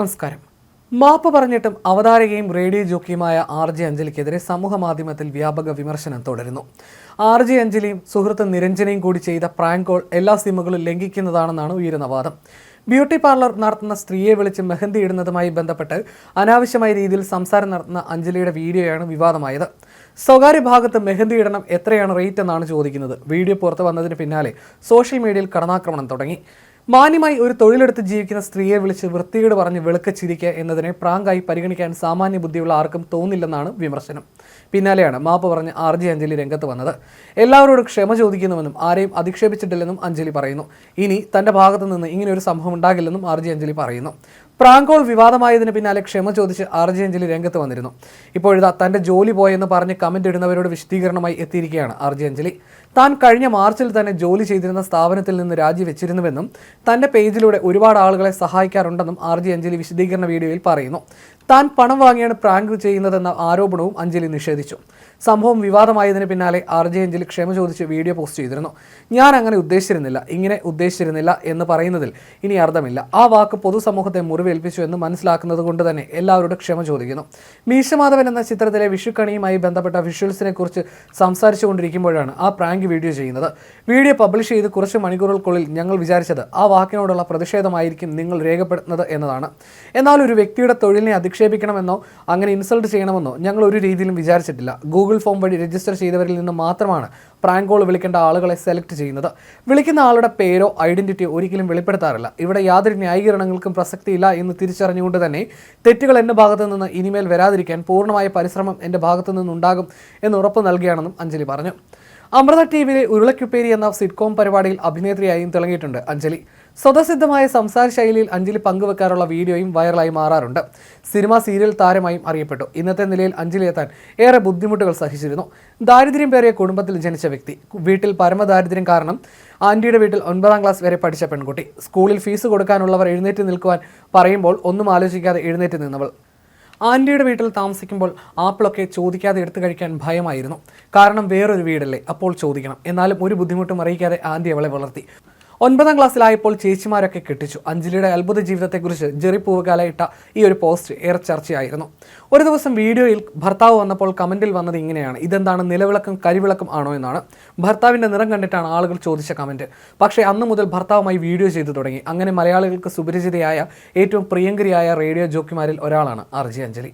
നമസ്കാരം. മാപ്പ് പറഞ്ഞിട്ടും അവതാരകയും റേഡിയോ ജോക്കിയുമായ ആർ ജെ അഞ്ജലിക്കെതിരെ സമൂഹ മാധ്യമത്തിൽ വ്യാപക വിമർശനം തുടരുന്നു. ആർ ജെ അഞ്ജലിയും സുഹൃത്ത് നിരഞ്ജനയും കൂടി ചെയ്ത പ്രാങ്ക് കോൾ എല്ലാ സിമ്മുകളും ലംഘിക്കുന്നതാണെന്നാണ് ഉയരുന്ന വാദം. ബ്യൂട്ടി പാർലർ നടത്തുന്ന സ്ത്രീയെ വിളിച്ച് മെഹന്തി ഇടുന്നതുമായി ബന്ധപ്പെട്ട് അനാവശ്യമായ രീതിയിൽ സംസാരം നടത്തുന്ന അഞ്ജലിയുടെ വീഡിയോയാണ് വിവാദമായത്. സ്വകാര്യ ഭാഗത്ത് മെഹന്തി ഇടണം എത്രയാണ് റേറ്റ് എന്നാണ് ചോദിക്കുന്നത്. വീഡിയോ പുറത്തു വന്നതിന് പിന്നാലെ സോഷ്യൽ മീഡിയയിൽ കടന്നാക്രമണം തുടങ്ങി. മാന്യമായി ഒരു തൊഴിലെടുത്ത് ജീവിക്കുന്ന സ്ത്രീയെ വിളിച്ച് വൃത്തികേട് പറഞ്ഞ് വെളുക്കച്ചിരിക്കുക എന്നതിനെ പ്രാങ്കായി പരിഗണിക്കാൻ സാമാന്യ ബുദ്ധിയുള്ള ആർക്കും തോന്നില്ലെന്നാണ് വിമർശനം. പിന്നാലെയാണ് മാപ്പ് പറഞ്ഞ് ആർ ജി അഞ്ജലി രംഗത്ത് വന്നത്. എല്ലാവരോടും ക്ഷമ ചോദിക്കുന്നുവെന്നും ആരെയും അധിക്ഷേപിച്ചിട്ടില്ലെന്നും അഞ്ജലി പറയുന്നു. ഇനി തന്റെ ഭാഗത്തു നിന്ന് ഇങ്ങനെ ഒരു സംഭവം ഉണ്ടാകില്ലെന്നും ആർ ജി അഞ്ജലി പറയുന്നു. പ്രാങ്കോൾ വിവാദമായതിന് പിന്നാലെ ക്ഷമ ചോദിച്ച് ആർ ജെ അഞ്ജലി രംഗത്ത് വന്നിരുന്നു. ഇപ്പോഴിതാ തന്റെ ജോലി പോയെന്ന് പറഞ്ഞ് കമന്റ് ഇടുന്നവരോട് വിശദീകരണമായി എത്തിയിരിക്കുകയാണ് ആർ ജെ അഞ്ജലി. താൻ കഴിഞ്ഞ മാർച്ചിൽ തന്നെ ജോലി ചെയ്തിരുന്ന സ്ഥാപനത്തിൽ നിന്ന് രാജിവെച്ചിരുന്നുവെന്നും തന്റെ പേജിലൂടെ ഒരുപാട് ആളുകളെ സഹായിക്കാറുണ്ടെന്നും ആർ ജെ അഞ്ജലി വിശദീകരണ വീഡിയോയിൽ പറയുന്നു. താൻ പണം വാങ്ങിയാണ് പ്രാങ്ക് ചെയ്യുന്നതെന്ന ആരോപണവും അഞ്ജലി നിഷേധിച്ചു. സംഭവം വിവാദമായതിന് പിന്നാലെ ആർ ജെ അഞ്ജലി ക്ഷമ ചോദിച്ച് വീഡിയോ പോസ്റ്റ് ചെയ്തിരുന്നു. ഞാൻ അങ്ങനെ ഉദ്ദേശിച്ചിരുന്നില്ല. ഇങ്ങനെ ഉദ്ദേശിച്ചിരുന്നില്ല എന്ന് പറയുന്നതിൽ ഇനി അർത്ഥമില്ല. ആ വാക്ക് പൊതുസമൂഹത്തെ മുറിവേൽപ്പിച്ചു എന്ന് മനസ്സിലാക്കുന്നത് കൊണ്ട് തന്നെ എല്ലാവരോടും ക്ഷമ ചോദിക്കുന്നു. മീശമാധവൻ എന്ന ചിത്രത്തിലെ വിഷുക്കണിയുമായി ബന്ധപ്പെട്ട വിഷ്വൽസിനെ കുറിച്ച് സംസാരിച്ചു കൊണ്ടിരിക്കുമ്പോഴാണ് ആ പ്രാങ്ക് വീഡിയോ ചെയ്യുന്നത്. വീഡിയോ പബ്ലിഷ് ചെയ്ത് കുറച്ച് മണിക്കൂറുകൾക്കുള്ളിൽ ഞങ്ങൾ വിചാരിച്ചത് ആ വാക്കിനോടുള്ള പ്രതിഷേധമായിരിക്കും നിങ്ങൾ രേഖപ്പെടുത്തുന്നത് എന്നതാണ്. എന്നാൽ ഒരു വ്യക്തിയുടെ തൊഴിലിനെ അധിക്ഷേപിക്കണമെന്നോ അങ്ങനെ ഇൻസൾട്ട് ചെയ്യണമെന്നോ ഞങ്ങൾ ഒരു രീതിയിലും വിചാരിച്ചിട്ടില്ല ഗൂഗിൾ ഫോം വഴി രജിസ്റ്റർ ചെയ്തവരിൽ നിന്ന് മാത്രമാണ് പ്രാങ്ക് കോൾ വിളിക്കേണ്ട ആളുകളെ സെലക്ട് ചെയ്യുന്നത്. വിളിക്കുന്ന ആളുടെ പേരോ ഐഡന്റിറ്റിയോ ഒരിക്കലും വെളിപ്പെടുത്താറില്ല. ഇവിടെ യാതൊരു ന്യായീകരണങ്ങൾക്കും പ്രസക്തിയില്ല എന്ന് തിരിച്ചറിഞ്ഞുകൊണ്ട് തന്നെ തെറ്റുകൾ എന്റെ ഭാഗത്തു നിന്ന് ഇനിമേൽ വരാതിരിക്കാൻ പൂർണമായ പരിശ്രമം എന്റെ ഭാഗത്തു നിന്നുണ്ടാകും എന്ന് ഉറപ്പ് നൽകിയാണെന്നും അഞ്ജലി പറഞ്ഞു. അമൃത ടി വിയിലെ ഉരുളക്കുപ്പേരി എന്ന സിറ്റ്കോം പരിപാടിയിൽ അഭിനേത്രിയായും തിളങ്ങിയിട്ടുണ്ട് അഞ്ജലി. സ്വതസിദ്ധമായ സംസാര ശൈലിയിൽ അഞ്ജലി പങ്കുവെക്കാറുള്ള വീഡിയോയും വൈറലായി മാറാറുണ്ട്. സിനിമ സീരിയൽ താരമായും അറിയപ്പെട്ടു. ഇന്നത്തെ നിലയിൽ അഞ്ജലി എത്താൻ ഏറെ ബുദ്ധിമുട്ടുകൾ സഹിച്ചിരുന്നു. ദാരിദ്ര്യം പേറിയ കുടുംബത്തിൽ ജനിച്ച വ്യക്തി. വീട്ടിൽ പരമദാരിദ്ര്യം കാരണം ആന്റിയുടെ വീട്ടിൽ ഒൻപതാം ക്ലാസ് വരെ പഠിച്ച പെൺകുട്ടി. സ്കൂളിൽ ഫീസ് കൊടുക്കാനുള്ളവർ എഴുന്നേറ്റ് നിൽക്കുവാൻ പറയുമ്പോൾ ഒന്നും ആലോചിക്കാതെ എഴുന്നേറ്റ് നിന്നവൾ. ആന്റിയുടെ വീട്ടിൽ താമസിക്കുമ്പോൾ ആപ്പിളൊക്കെ ചോദിക്കാതെ എടുത്തു കഴിക്കാൻ ഭയമായിരുന്നു. കാരണം വേറൊരു വീടല്ലേ അപ്പോൾ ചോദിക്കണം. എന്നാലും ഒരു ബുദ്ധിമുട്ടും അറിയിക്കാതെ ആന്റി അവളെ വളർത്തി. ഒൻപതാം ക്ലാസ്സിലായപ്പോൾ ചേച്ചിമാരൊക്കെ കെട്ടിച്ചു. അഞ്ജലിയുടെ അത്ഭുത ജീവിതത്തെക്കുറിച്ച് ജെറി പൂവകാല ഇട്ട ഈ ഒരു പോസ്റ്റ് ഏറെ ചർച്ചയായിരുന്നു. ഒരു ദിവസം വീഡിയോയിൽ ഭർത്താവ് വന്നപ്പോൾ കമന്റിൽ വന്നത് ഇങ്ങനെയാണ്. ഇതെന്താണ് നിലവിളക്കും കരിവിളക്കും ആണോ എന്നാണ്. ഭർത്താവിന്റെ നിറം കണ്ടിട്ടാണ് ആളുകൾ ചോദിച്ച കമന്റ് പക്ഷേ അന്ന് മുതൽ ഭർത്താവുമായി വീഡിയോ ചെയ്തു തുടങ്ങി. അങ്ങനെ മലയാളികൾക്ക് സുപരിചിതയായ ഏറ്റവും പ്രിയങ്കരിയായ റേഡിയോ ജോക്കിമാരിൽ ഒരാളാണ് ആർ അഞ്ജലി.